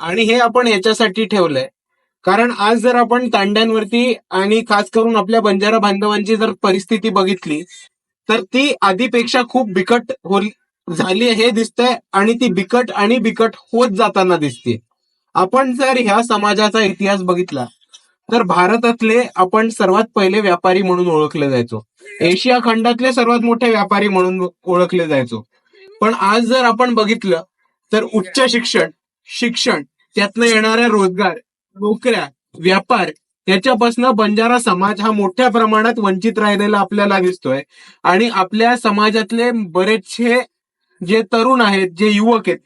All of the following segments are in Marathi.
आणि हे आपण याच्यासाठी ठेवलंय. कारण आज जर आपण तांड्यांवरती आणि खास करून आपल्या बंजारा बांधवांची जर परिस्थिती बघितली तर ती आधीपेक्षा खूप बिकट हो झाली हे दिसतंय आणि ती बिकट आणि बिकट होत जाताना दिसते आपण जर ह्या समाजाचा इतिहास बघितला तर भारतातले आपण सर्वात पहिले व्यापारी म्हणून ओळखले जायचो. एशिया खंडातले सर्वात मोठे व्यापारी म्हणून ओळखले जायचो. पण आज जर आपण बघितलं तर उच्च शिक्षण शिक्षण त्यातनं येणाऱ्या रोजगार नोकऱ्या व्यापार याच्यापासून बंजारा समाज हा मोठ्या प्रमाणात वंचित राहिलेला आपल्याला दिसतोय. आणि आपल्या समाजातले बरेचसे जे तरुण आहेत जे युवक आहेत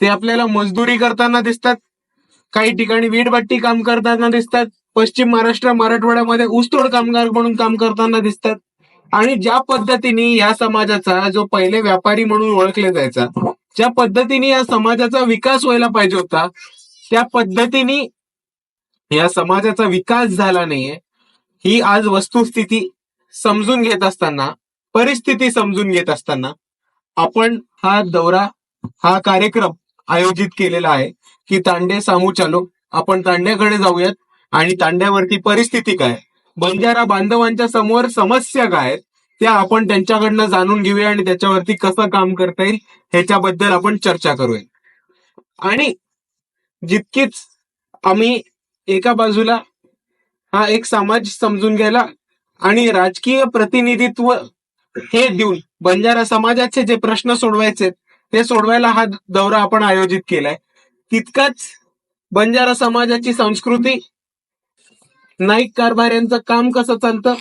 ते आपल्याला मजदुरी करताना दिसतात. काही ठिकाणी वीटभट्टी काम करताना दिसतात. पश्चिम महाराष्ट्र मराठवाड्यामध्ये ऊसतोड कामगार म्हणून काम करताना दिसतात. आणि ज्या पद्धतीने या समाजाचा जो पहिले व्यापारी म्हणून ओळखले जायचा ज्या पद्धतीने या समाजाचा विकास व्हायला पाहिजे होता त्या पद्धतीने या समाजाचा विकास झाला नाहीये. ही आज वस्तुस्थिती समजून घेत असताना परिस्थिती समजून घेत असताना आपण हा दौरा हा कार्यक्रम आयोजित केलेला आहे की तांडे सामू चालो आपण तांड्याकडे जाऊयात आणि तांड्यावरती परिस्थिती काय? बंजारा बांधवांच्या समोर समस्या काय आहेत, त्या आपण त्यांच्याकडनं जाणून घेऊया आणि त्याच्यावरती कसं काम करता येईल ह्याच्याबद्दल आपण चर्चा करूया. आणि जितकीच आम्ही एका बाजूला हा एक समाज समजून घ्यायला आणि राजकीय प्रतिनिधित्व हे देऊन बंजारा समाजाचे जे प्रश्न सोडवायचे ते सोडवायला हा दौरा आपण आयोजित केलाय. तितकाच बंजारा समाजाची संस्कृती नाईक कारभाऱ्यांचं काम कसं चालतं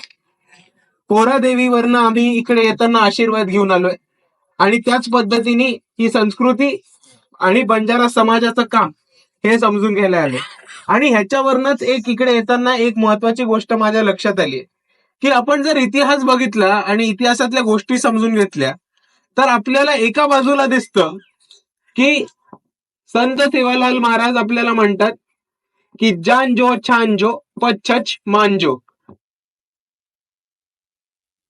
कोरादेवीवरनं आम्ही इकडे येताना आशीर्वाद घेऊन आलोय. आणि त्याच पद्धतीने ही संस्कृती आणि बंजारा समाजाचं काम हे समजून घ्यायला आले. आणि ह्याच्यावरनच एक इकडे येताना एक महत्वाची गोष्ट माझ्या लक्षात आली की आपण जर इतिहास बघितला आणि इतिहासातल्या गोष्टी समजून घेतल्या तर आपल्याला एका बाजूला दिसतं की संत सेवालाल महाराज आपल्याला म्हणतात की जान जो छान जो पच्छच मानजो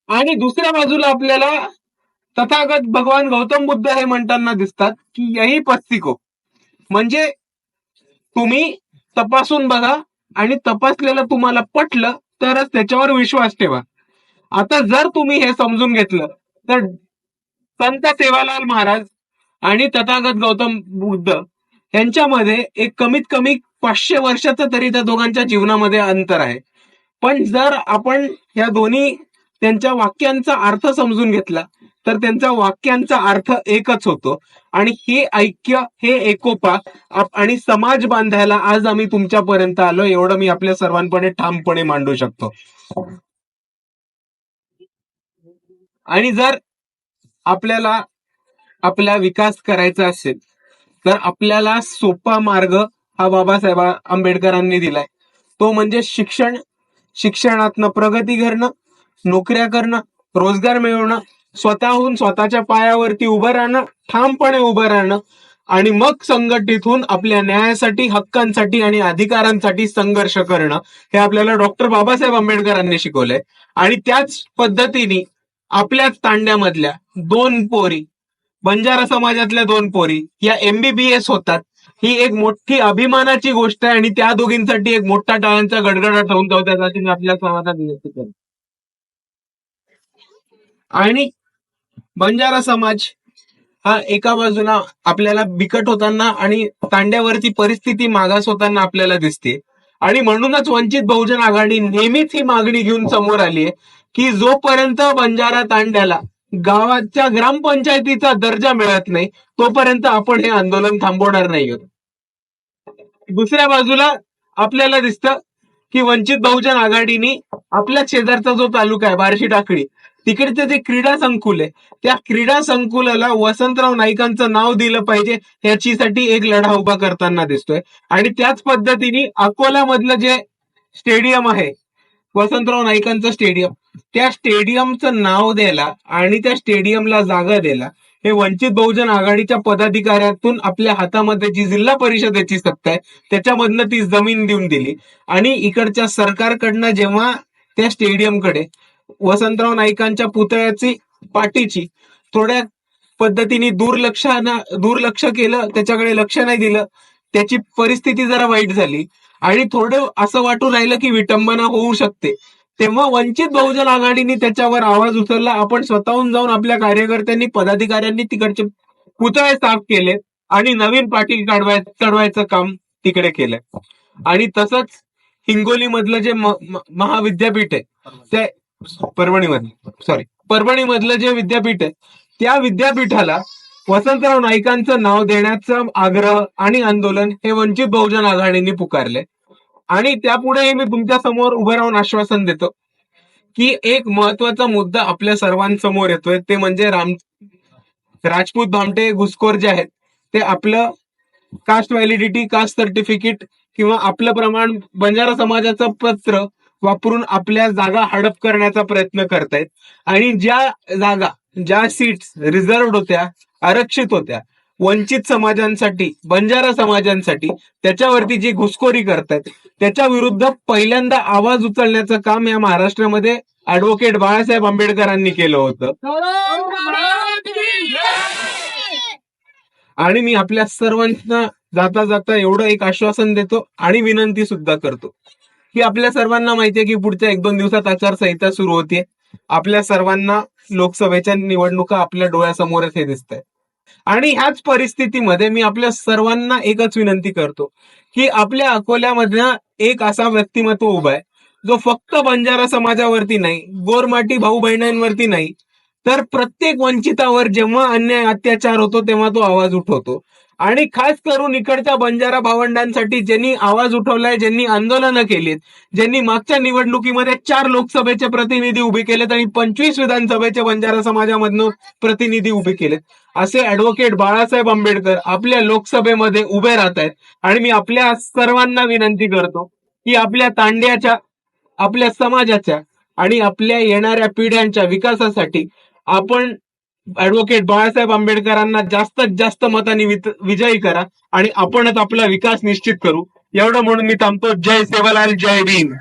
आणि दुसऱ्या बाजूला आपल्याला तथागत भगवान गौतम बुद्ध हे म्हणताना दिसतात की यही पस्तिको. म्हणजे तुम्ही तपासून बघा आणि तपासलेलं तुम्हाला पटलं तरच त्याच्यावर विश्वास ठेवा. आता जर तुम्ही हे समजून घेतलं तर संत सेवालाल महाराज आणि तथागत गौतम बुद्ध यांच्यामध्ये एक कमीत कमी पाचशे वर्षाचं तरी त्या दोघांच्या जीवनामध्ये अंतर आहे. पण जर आपण या दोन्ही त्यांच्या वाक्यांचा अर्थ समजून घेतला. तर त्यांच्या वाक्यांचा अर्थ एकच होतो. आणि हे ऐक्य हे एकोपा आणि समाज बांधायला आज आम्ही तुमच्यापर्यंत आलो एवढं मी आपल्या सर्वांपणे ठामपणे मांडू शकतो. आणि जर आपल्याला आपला विकास करायचा असेल तर आपल्याला सोपा मार्ग हा बाबासाहेब आंबेडकरांनी दिलाय. तो म्हणजे शिक्षण शिक्षणातनं प्रगती करणं नोकऱ्या करणं रोजगार मिळवणं स्वतःहून स्वतःच्या पायावरती उभं राहणं ठामपणे उभं राहणं आणि मग संघटित होऊन आपल्या न्यायासाठी हक्कांसाठी आणि अधिकारांसाठी संघर्ष करणं हे आपल्याला डॉक्टर बाबासाहेब आंबेडकरांनी शिकवलंय. आणि त्याच पद्धतीने आपल्याच तांड्यामधल्या दोन पोरी बंजारा समाजातल्या दोन पोरी या एमबीबीएस होतात. ही एक मोठी अभिमानाची गोष्ट आहे आणि त्या दोघींसाठी एक मोठा टाळ्यांचा गडगडाट होऊन जाऊ त्यासाठी मी आपल्या समाजात विनंती करतो. आणि बंजारा समाज हा एका बाजूला आपल्याला बिकट होताना आणि तांड्यावरती परिस्थिती मागास होताना आपल्याला दिसते. आणि म्हणूनच वंचित बहुजन आघाडी नेहमीच ही मागणी घेऊन समोर आली आहे की जोपर्यंत बंजारा तांड्याला गावाच्या ग्रामपंचायतीचा दर्जा मिळत नाही तोपर्यंत आपण हे आंदोलन थांबवणार नाही आहोत. दुसऱ्या बाजूला आपल्याला दिसतं की वंचित बहुजन आघाडीने आपल्या शेजारचा जो तालुका आहे बार्शी टाकळी तिकडचे जे क्रीडा संकुल आहे त्या क्रीडा संकुलाला वसंतराव नाईकांचं नाव दिलं पाहिजे याच्यासाठी एक लढा उभा करताना दिसतोय. आणि त्याच पद्धतीने अकोल्यामधलं जे स्टेडियम आहे वसंतराव नाईकांचं स्टेडियम त्या स्टेडियमचं नाव द्यायला आणि त्या स्टेडियमला जागा द्यायला हे वंचित बहुजन आघाडीच्या पदाधिकाऱ्यातून आपल्या हातामध्ये जी जिल्हा परिषदेची सत्ता आहे त्याच्यामधनं ती जमीन देऊन दिली. आणि इकडच्या सरकारकडनं जेव्हा त्या स्टेडियमकडे वसंतराव नाईकांच्या पुतळ्याची पाठीची थोड्या पद्धतीने दुर्लक्षानं दुर्लक्ष केलं त्याच्याकडे लक्ष नाही दिलं त्याची परिस्थिती जरा वाईट झाली. आणि थोडं असं वाटून राहिलं की विटंबना होऊ शकते. तेव्हा वंचित बहुजन आघाडीने त्याच्यावर आवाज उचलला. आपण स्वतःहून जाऊन आपल्या कार्यकर्त्यांनी पदाधिकाऱ्यांनी तिकडचे पुतळे साफ केले आणि नवीन पाटील काढवाय चढवायचं काम तिकडे केलंय. आणि तसंच हिंगोली मधलं जे महाविद्यापीठ आहे ते परभणी सॉरी परभणी मधलं जे विद्यापीठ आहे त्या विद्यापीठाला वसंतराव नाईकांचं नाव देण्याचा आग्रह आणि आंदोलन हे वंचित बहुजन आघाडीने पुकारले. आणि त्यापुढे मी तुमच्यासमोर उभं राहून आश्वासन देतो की एक महत्त्वाचा मुद्दा आपल्या सर्वांसमोर येतोय ते म्हणजे राम राजपूत भामटे घुसखोर जे आहेत ते आपलं कास्ट व्हॅलिडिटी कास्ट सर्टिफिकेट किंवा आपलं प्रमाण बंजारा समाजाचं पत्र वापरून आपल्या जागा हडप करण्याचा प्रयत्न करतायत. आणि ज्या जागा ज्या सीट्स रिझर्वड होत्या आरक्षित होत्या वंचित समाजांसाठी बंजारा समाजांसाठी त्याच्यावरती जी घुसखोरी करतायत त्याच्या विरुद्ध पहिल्यांदा आवाज उचलण्याचं काम या महाराष्ट्रामध्ये ऍडव्होकेट बाळासाहेब आंबेडकरांनी केलं होतं. आणि मी आपल्या सर्वांना जाता जाता एवढं एक आश्वासन देतो आणि विनंती सुद्धा करतो. ही आपल्या सर्वांना माहितीये की पुढच्या एक दोन दिवसात आचारसंहिता सुरू होते आपल्या सर्वांना लोकसभेच्या निवडणुका आपल्या डोळ्यासमोरच हे दिसत आणि ह्याच परिस्थितीमध्ये मी आपल्या सर्वांना एकच विनंती करतो की आपल्या अकोल्यामधला एक असा व्यक्तिमत्व उभा आहे जो फक्त बंजारा समाजावरती नाही गोरमाटी भाऊ बहिणांवरती नाही तर प्रत्येक वंचितावर जेव्हा अन्याय अत्याचार होतो तेव्हा तो आवाज उठवतो. आणि खास करून इकडच्या बंजारा भावंडांसाठी ज्यांनी आवाज उठवलाय ज्यांनी आंदोलनं केलीत ज्यांनी मागच्या निवडणुकीमध्ये चार लोकसभेचे प्रतिनिधी उभे केलेत आणि पंचवीस विधानसभेचे बंजारा समाजामधनं प्रतिनिधी उभे केलेत. असे ऍडव्होकेट बाळासाहेब आंबेडकर आपल्या लोकसभेमध्ये उभे राहत आहेत. आणि मी आपल्या सर्वांना विनंती करतो की आपल्या तांड्याच्या आपल्या समाजाच्या आणि आपल्या येणाऱ्या पिढ्यांच्या विकासासाठी आपण ऍडव्होकेट बाळासाहेब आंबेडकरांना जास्तीत जास्त मतांनी विजयी करा आणि आपणच आपला विकास निश्चित करू. एवढं म्हणून मी थांबतो. जय सेवालाल जय भीम.